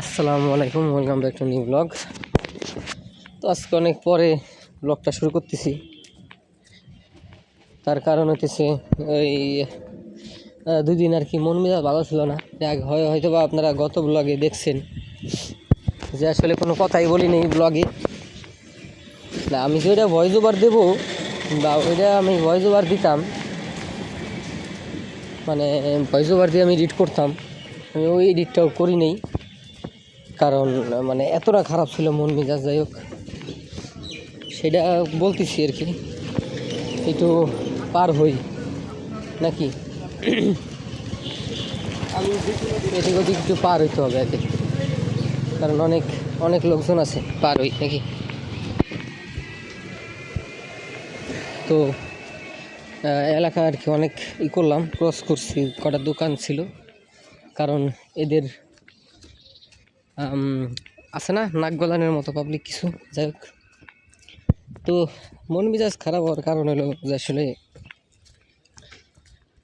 আসসালামু আলাইকুম welcome back to new blog তো আজকে অনেক পরে ব্লগটা শুরু করতেছি। তার কারণ হতেছে ওই আহ, দুই দিন আর কি মন মেজাজ ভালো ছিল না। যাক, হয় হয়তো বা আপনারা গত ব্লগে দেখছেন যে আসলে কোনো কথাই বলি নেই ব্লগে না আমি যে ওইটা ভয়েস ওভার দেবো বা ওইটা আমি ভয়েস ওভার দিতাম মানে ভয়েস ওভার দিয়ে আমি এডিট করতাম আমি ওই এডিটটাও করি নেই। কারণ মানে এতটা খারাপ ছিল মন মেজাজ, যাই হোক। সেটা বলতেছি আর কি। একটু পার হই, নাকি? এদিক ওদিক একটু পার হইতে হবে আর কি। কারণ অনেক অনেক লোকজন আছে, পার হই, নাকি? তো এলাকা আর কি অনেক ই করলাম, ক্রস করছি, কটা দোকান ছিল। কারণ এদের আছে না নাক গলানোর মতো পাবলিক কিছু? যাই হোক। তো মন মেজাজ খারাপ হওয়ার কারণ হলো যে আসলে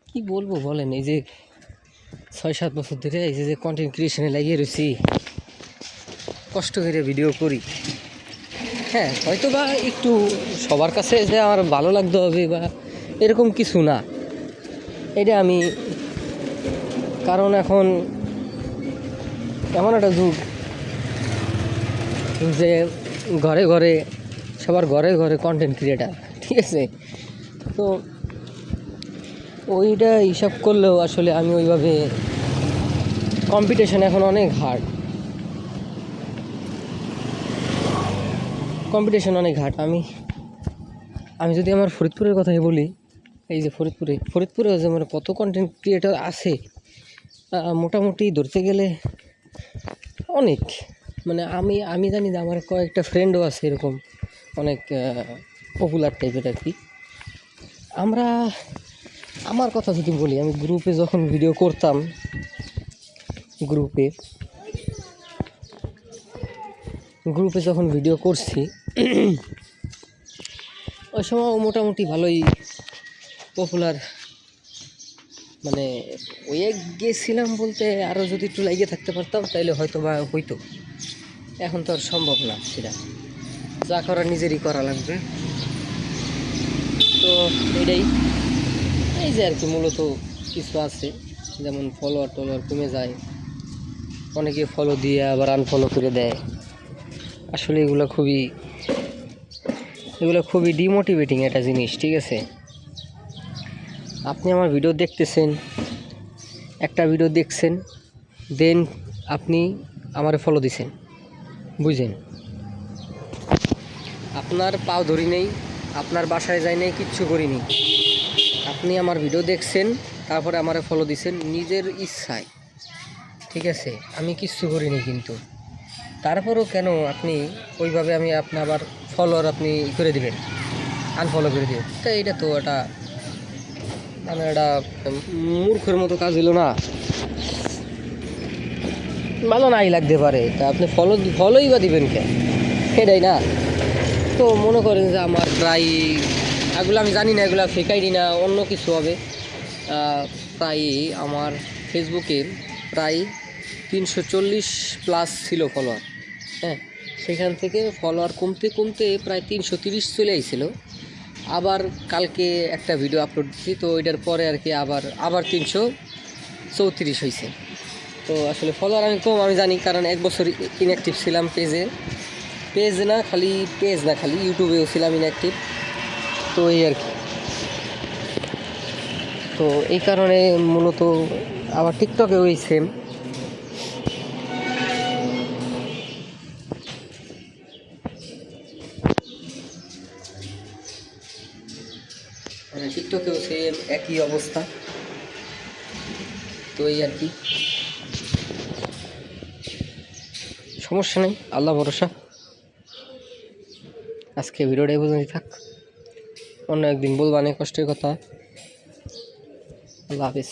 কি বলব বলেন, এই যে ছয় সাত বছর ধরে এই যে কন্টেন্ট ক্রিয়েশনে লাগিয়ে রয়েছি কষ্ট করে ভিডিও করি। হ্যাঁ হয়তো বা একটু সবার কাছে যে আমার ভালো লাগতে হবে বা এরকম কিছু না। এটা আমি, কারণ এখন এমন একটা যুগ যে ঘরে ঘরে, সবার ঘরে ঘরে কন্টেন্ট ক্রিয়েটার ঠিক আছে? তো ওইটা হিসাব করলেও আসলে আমি ওইভাবে কম্পিটিশন এখন অনেক হার্ড কম্পিটিশন অনেক হার্ড আমি আমি যদি আমার ফরিদপুরের কথাই বলি, এই যে ফরিদপুরে ফরিদপুরে যে মানে কত কন্টেন্ট ক্রিয়েটার আছে মোটামুটি ধরতে গেলে অনেক। মানে আমি আমি জানি যে আমার কয়েকটা ফ্রেন্ডও আছে এরকম, অনেক পপুলার টাইপের আর কি। আমরা, আমার কথা যদি বলি, আমি গ্রুপে যখন ভিডিও করতাম গ্রুপে গ্রুপে যখন ভিডিও করছি, ওই সময় মোটামুটি ভালোই পপুলার মানে ওই গেছিলাম বলতে আরও যদি একটু লাগিয়ে থাকতে পারতাম, তাইলে হয়তো বা হইতো। এখন তো আর সম্ভব না সেটা। যা করা নিজেরই করা লাগবে। তো এটাই। এই যে আর কি মূলত কিছু আছে, যেমন ফলোয়ার টলোয়ার কমে যায়। অনেকে ফলো দিয়ে আবার আনফলো করে দেয়। আসলে এগুলো খুবই এগুলো খুবই ডিমোটিভেটিং একটা জিনিস, ঠিক আছে? আপনি আমার ভিডিও দেখতেছেন, একটা ভিডিও দেখছেন দেন আপনি আমার ফলো দিছেন বুঝেন আপনার পাও ধরি নেই, আপনার বাসায় যাই নেই, কিচ্ছু করিনি আপনি আমার ভিডিও দেখছেন, তারপরে আমারে ফলো দিছেন নিজের ইচ্ছায়, ঠিক আছে? আমি কিচ্ছু করিনি কিন্তু। তারপরও কেন আপনি ওইভাবে আমি আপনি আবার ফলোয়ার আপনি করে দিবেন? আনফলো করে দিবেন। তো এটা তো একটা মানে এটা মূর্খের মতো কাজ হলো না। ভালো নাই লাগতে পারে। তা আপনি ফলো ফলোই বা দিবেন কেন সেটাই না। তো মনে করেন যে আমার প্রায়, এগুলো আমি জানি না, এগুলো ফেক আইডি না, অন্য কিছু হবে। প্রায় আমার ফেসবুকে প্রায় তিনশো চল্লিশ প্লাস ছিল ফলোয়ার হ্যাঁ সেখান থেকে ফলোয়ার কমতে কমতে প্রায় তিনশো তিরিশ চলে আইছিল। আবার কালকে একটা ভিডিও আপলোড দিচ্ছি তো ওইটার পরে আর কি আবার আবার তিনশো চৌত্রিশ হয়েছে তো আসলে ফলোয়ার আমি কম, আমি জানি, কারণ এক বছর ইনঅ্যাক্টিভ ছিলাম পেজে পেজ না, খালি পেজ না, খালি ইউটিউবেও ছিলাম ইনঅ্যাক্টিভ তো এই আর কি। তো এই কারণে মূলত আবার টিকটকে ওই সেম টিকটকেও সেই একই অবস্থা। তো এই আর কি। সমস্যা নেই, আল্লাহ ভরসা। আজকে ভিডিওটাই এই পর্যন্তই থাক। অন্য একদিন বলব অনেক কষ্টের কথা। আল্লাহ হাফিজ।